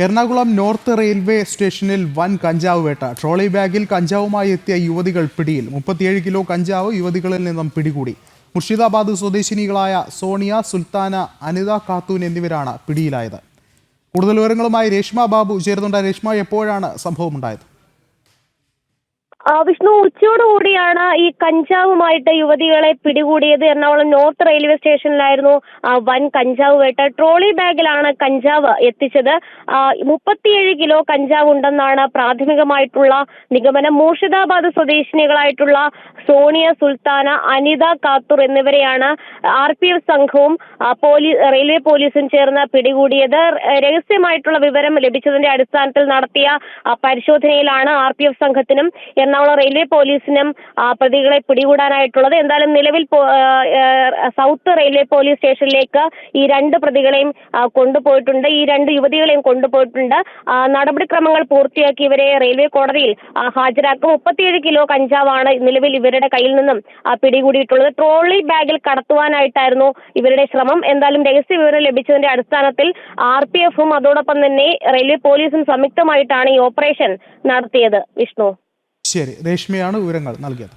Ernakulam north railway സ്റ്റേഷനിൽ വൻ കഞ്ചാവ് വേട്ട. ട്രോളി ബാഗിൽ കഞ്ചാവുമായി എത്തിയ യുവതികൾ പിടിയിൽ. മുപ്പത്തിയേഴ് കിലോ കഞ്ചാവ് യുവതികളിൽ നിന്നും പിടികൂടി. മുർഷിദാബാദ് സ്വദേശിനികളായ സോണിയ സുൽത്താന അനിത ഖാത്തൂൻ എന്നിവരാണ് പിടിയിലായത്. കൂടുതൽ വിവരങ്ങളുമായി രേഷ്മ ബാബു ചേരുന്നുണ്ട്. രേഷ്മ എപ്പോഴാണ് സംഭവമുണ്ടായത്? വിഷ്ണു ഉച്ചയോടുകൂടിയാണ് ഈ കഞ്ചാവുമായിട്ട് യുവതികളെ പിടികൂടിയത്. എറണാകുളം നോർത്ത് റെയിൽവേ സ്റ്റേഷനിലായിരുന്നു വൻ കഞ്ചാവ് വേട്ട. ട്രോളി ബാഗിലാണ് കഞ്ചാവ് എത്തിച്ചത്. മുപ്പത്തിയേഴ് കിലോ കഞ്ചാവ് ഉണ്ടെന്നാണ് പ്രാഥമികമായിട്ടുള്ള നിഗമനം. മൂർഷിദാബാദ് സ്വദേശിനികളായിട്ടുള്ള സോണിയ സുൽത്താന അനിത കാത്തൂർ എന്നിവരെയാണ് ആർ പി എഫ് സംഘവും പോലീസ് റെയിൽവേ പോലീസും ചേർന്ന് പിടികൂടിയത്. രഹസ്യമായിട്ടുള്ള വിവരം ലഭിച്ചതിന്റെ അടിസ്ഥാനത്തിൽ നടത്തിയ പരിശോധനയിലാണ് ആർ പി എഫ് സംഘത്തിനും റെയിൽവേ പോലീസിനും പ്രതികളെ പിടികൂടാനായിട്ടുള്ളത്. എന്തായാലും നിലവിൽ സൗത്ത് റെയിൽവേ പോലീസ് സ്റ്റേഷനിലേക്ക് ഈ രണ്ട് പ്രതികളെയും കൊണ്ടുപോയിട്ടുണ്ട്. ഈ രണ്ട് യുവതികളെയും കൊണ്ടുപോയിട്ടുണ്ട്. നടപടിക്രമങ്ങൾ പൂർത്തിയാക്കി ഇവരെ റെയിൽവേ കോടതിയിൽ ഹാജരാക്കും. മുപ്പത്തിയേഴ് കിലോ കഞ്ചാവാണ് നിലവിൽ ഇവരുടെ കയ്യിൽ നിന്നും പിടികൂടിയിട്ടുള്ളത്. ട്രോളി ബാഗിൽ കടത്തുവാനായിട്ടായിരുന്നു ഇവരുടെ ശ്രമം. എന്തായാലും രഹസ്യ വിവരം ലഭിച്ചതിന്റെ അടിസ്ഥാനത്തിൽ ആർ പി എഫും അതോടൊപ്പം തന്നെ റെയിൽവേ പോലീസും സംയുക്തമായിട്ടാണ് ഈ ഓപ്പറേഷൻ നടത്തിയത്. വിഷ്ണു. ശരി. രേഷ്മയാണ് വിവരങ്ങൾ നൽകിയത്.